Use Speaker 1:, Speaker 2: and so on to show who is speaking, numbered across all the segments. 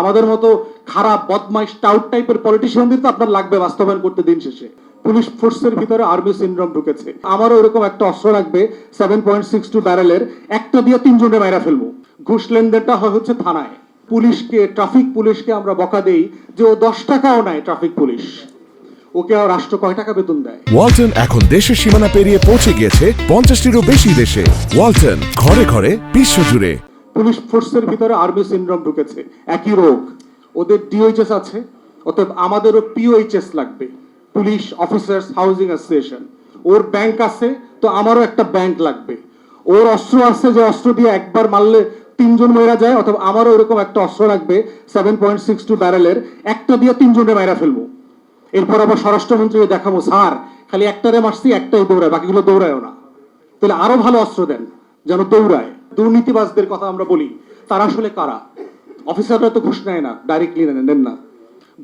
Speaker 1: আমাদের মতো খারাপ, বদমাইশ, টাউট টাইপের পলিটিশিয়ানদের তো আপনার লাগবে বাস্তবায়ন করতে দিন শেষে। পুলিশ ফোর্সের ভিতরে আর্মি সিনড্রোম ঢুকেছে। আমারও এরকম একটা অস্ত্র লাগবে সেভেন পয়েন্ট সিক্স টু ব্যারেলের একটা দিয়ে তিনজনে মাইরা ফেলব। ঘুষ লেনদেনটা হয় হচ্ছে থানায়। পুলিশকে ট্রাফিক পুলিশকে আমরা বকা দেই যে ও দশ টাকাও নেয় ট্রাফিক পুলিশ। ওকে রাষ্ট্র কয় টাকা বেতন দেয়?
Speaker 2: ওয়ালটন এখন দেশের সীমানা পেরিয়ে পৌঁছে গিয়েছে পঞ্চাশটিরও বেশি দেশে। ওয়ালটন, ঘরে ঘরে, বিশ্বজুড়ে।
Speaker 1: পুলিশ ফোর্সের ভিতরে আর্মি সিনড্রোম ঢুকেছে। একই রোগ। ওদের ডিওএইচএস আছে, অতএব আমাদেরও পিওএইচএস লাগবে। Police officers housing association. ওর ব্যাংক আছে, তো আমারও একটা ব্যাংক লাগবে। ওর অস্ত্র আছে, যে অস্ত্র দিয়ে একবার মারলে তিনজন মেরা যায় অথবা আমারও এরকম একটা অস্ত্র লাগবে সেভেন পয়েন্ট সিক্স টু ব্যারেলের একটা দিয়ে তিনজনে মেরা ফেলব। এরপর আবার স্বরাষ্ট্রমন্ত্রীকে দেখাবো, স্যার, খালি একটারে মারছি, একটাই দৌড়ায়, বাকিগুলো দৌড়ায়ও না। তাহলে আরও ভালো অস্ত্র দেন, যেন দৌড়ায়। দুর্নীতিবাজদের কথা আমরা বলি, তারা আসলে কারা? অফিসাররা তো ঘুষ নেয় না ডাইরেক্টলি নেন না।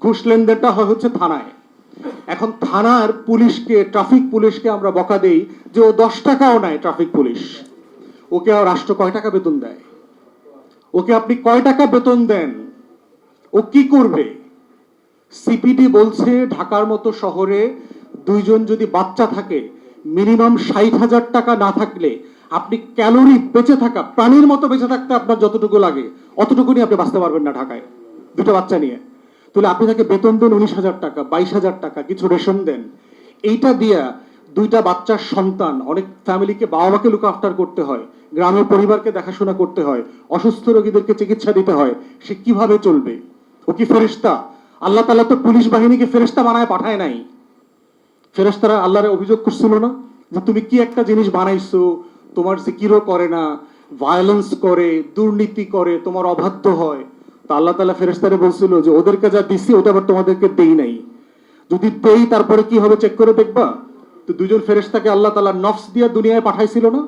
Speaker 1: ঘুষ লেনদেনটা হয় হচ্ছে থানায়। এখন থানার পুলিশকে ট্রাফিক পুলিশকে আমরা বকা দেই যে ও দশ টাকাও নেয় ট্রাফিক পুলিশ। ওকে রাষ্ট্র কয় টাকা বেতন দেয়? ওকে আপনি কয় টাকা বেতন দেন? ও কি করবে? সিপিডি বলছে ঢাকার মতো শহরে দুইজন যদি বাচ্চা থাকে, মিনিমাম ষাট হাজার টাকা না থাকলে আপনি ক্যালোরি বেঁচে থাকা, প্রাণীর মতো বেঁচে থাকতে আপনার যতটুকু লাগে, অতটুকুনি আপনি বাঁচতে পারবেন না ঢাকায়, দুটো বাচ্চা নিয়ে। তাহলে আপনি তাকে বেতন দেন উনিশ হাজার টাকা, বাইশ হাজার টাকা, কিছু রেশন দেন। এইটা দিয়া দুইটা বাচ্চার সন্তান, অনেক ফ্যামিলিকে বাবা মাকে লুক আফটার করতে হয়, গ্রামের পরিবারকে দেখাশোনা করতে হয়, অসুস্থ রোগীদেরকে চিকিৎসা দিতে হয়, সে কীভাবে চলবে? ও কি ফেরিস্তা আল্লাহ তালা তো পুলিশ বাহিনীকে ফেরিস্তা বানায় পাঠায় নাই। ফেরেস্তারা আল্লাহরে অভিযোগ করছিল না যে, তুমি কি একটা জিনিস বানাইছো? তোমার জিকিরও করে না ভায়োলেন্স করে, দুর্নীতি করে, তোমার অবাধ্য হয়। তা আল্লাহ তালা ফেরেস্তারে বলছিল যে, ওদেরকে যা দিছি, ওটা আবার তোমাদেরকে দেই নাই। যদি দেই, তারপরে কি হবে চেক করে দেখবা? তো দুজন ফেরেস্তাকে আল্লাহ তালা নফস দিয়া দুনিয়ায় পাঠাইছিল না?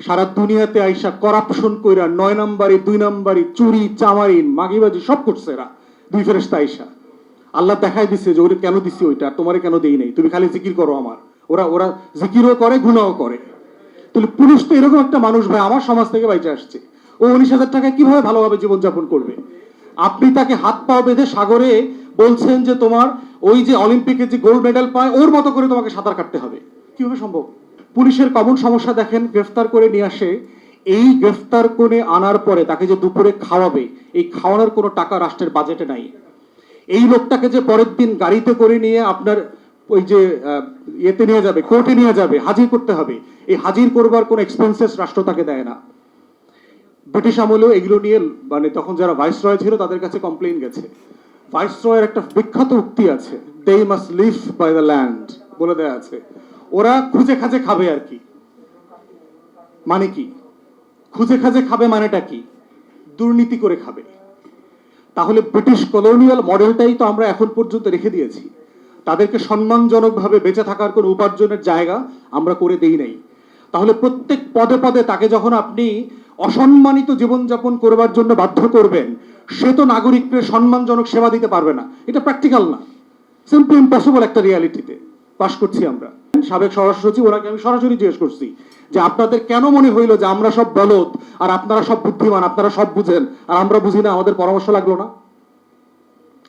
Speaker 1: সারা দুনিয়াতে আইসা করাপশন কইরা নয় নাম্বারি, দুই নাম্বারি, চুরি চামারি মাগিবাজি সব করছে এরা, দুই ফেরেস্তা আইসা। আল্লাহ দেখাই দিছে যে, ওরে কেন দিছি ওইটা? তোমারে কেন দেই নাই? তুমি খালি জিকির করো আমার। ওরা ওরা জিকিরও করে গুণাও করে। তাহলে পুলিশ তো এরকম একটা মানুষ ভাই, আমার সমাজ থেকে বাইচে আসছে। ও উনিশ হাজার টাকায় কীভাবে ভালোভাবে জীবনযাপন করবে? আপনি তাকে হাত পা বেঁধে সাগরে বলছেন যে তোমার ওই যে অলিম্পিকে যে গোল্ড মেডেল পায়, ওর মতো করে তোমাকে সাঁতার কাটতে হবে। কীভাবে সম্ভব? পুলিশের কমন সমস্যা দেখেন, গ্রেফতার করে নিয়ে আসে। এই গ্রেফতার করে আনার পরে তাকে যে দুপুরে খাওয়াবে, এই খাওয়ানোর কোনো টাকা রাষ্ট্রের বাজেটে নাই। এই লোকটাকে যে পরের দিন গাড়িতে করে নিয়ে আপনার ওই যে ইয়েতে নিয়ে যাবে, কোর্টে নিয়ে যাবে, হাজির করতে হবে। এই হাজির করবার কোনো এক্সপেন্সেস রাষ্ট্র তাকে দেয় না। ব্রিটিশ আমলেও এগুলো নিয়ে মানে তখন যারা ভাইস রয় ছিল তাদের কাছে কমপ্লেন গেছে। ভাইস রয়ের একটা বিখ্যাত উক্তি আছে they must live by the land বলে দেয়া আছে। ওরা খুঁজে খাজে খাবে আর কি। মানে কি? খুঁজে খাজে খাবে মানেটা কি? দুর্নীতি করে খাবে। তাহলে ব্রিটিশ কলোনিয়াল মডেলটাই তো আমরা এখন পর্যন্ত রেখে দিয়েছি। তাদেরকে সম্মানজনকভাবে বেঁচে থাকার কোনো উপার্জনের জায়গা আমরা করে দেই নাই। তাহলে প্রত্যেক পদে পদে তাকে যখন আপনি অসম্মানিত জীবনযাপন করবার জন্য বাধ্য করবেন, সে তো নাগরিককে সম্মানজনক সেবা দিতে পারবে না। এটা প্র্যাকটিক্যাল না। সিম্পল ইম্পসিবল একটা রিয়ালিটিতে পাশ করছি আমরা। সাবেক স্বরাষ্ট্র সচিব, ওনাকে আমি সরাসরি জিজ্ঞেস করছি যে, আপনাদের কেন মনে হইল যে আমরা সব বলদ, আর আপনারা সব বুদ্ধিমান, আপনারা সব বুঝেন, আর আমরা বুঝি না, আমাদের পরামর্শ লাগল না?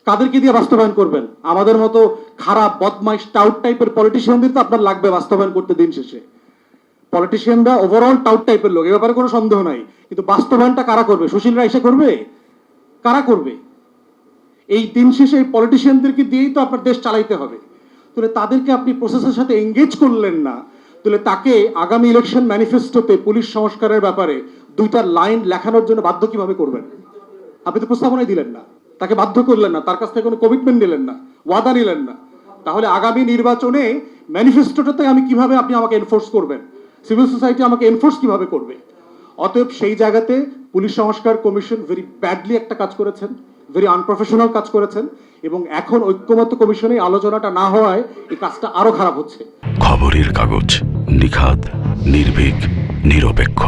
Speaker 1: কাদেরকে দিয়ে বাস্তবায়ন করবেন। আমাদের মতো খারাপ, বদমাইশ, টাউট টাইপের পলিটিশিয়ানদের তো আপনার লাগবে বাস্তবায়ন করতে দিন শেষে। পলিটিশিয়ানরা ওভারঅল টাউট টাইপের লোক, এ ব্যাপারে কোনো সন্দেহ নাই। কিন্তু বাস্তবায়নটা কারা করবে? সুশীলরা এসে করবে? কারা করবে? এই দিন শেষে এই পলিটিশিয়ানদেরকে দিয়েই তো আপনার দেশ চালাইতে হবে। তাহলে তাদেরকে আপনি প্রসেসের সাথে এঙ্গেজ করলেন না, তাহলে তাকে আগামী ইলেকশন ম্যানিফেস্টোতে পুলিশ সংস্কারের ব্যাপারে দুইটা লাইন লেখানোর জন্য বাধ্য কীভাবে করবেন? আপনি তো প্রস্তাবনাই দিলেন না। তাকে বাধ্য করলেন না, তার কাছ থেকে কোনো কমিটমেন্ট নিলেন না, ওয়াদা নিলেন না। তাহলে আগামী নির্বাচনে ম্যানিফেস্টোটাতে আমি কীভাবে আপনি আমাকে এনফোর্স করবেন? সিভিল সোসাইটি আমাকে এনফোর্স কীভাবে করবে? অতএব সেই জায়গাতে পুলিশ সংস্কার কমিশন ভেরি ব্যাডলি একটা কাজ করেছেন ভেরি আনপ্রফেশনাল কাজ করেছেন এবং এখন ঐক্যমত্য কমিশনে আলোচনাটা না হওয়ায় এই কাজটা আরও খারাপ হচ্ছে।
Speaker 3: খবরের কাগজ নিখাদ, নির্ভীক, নিরপেক্ষ।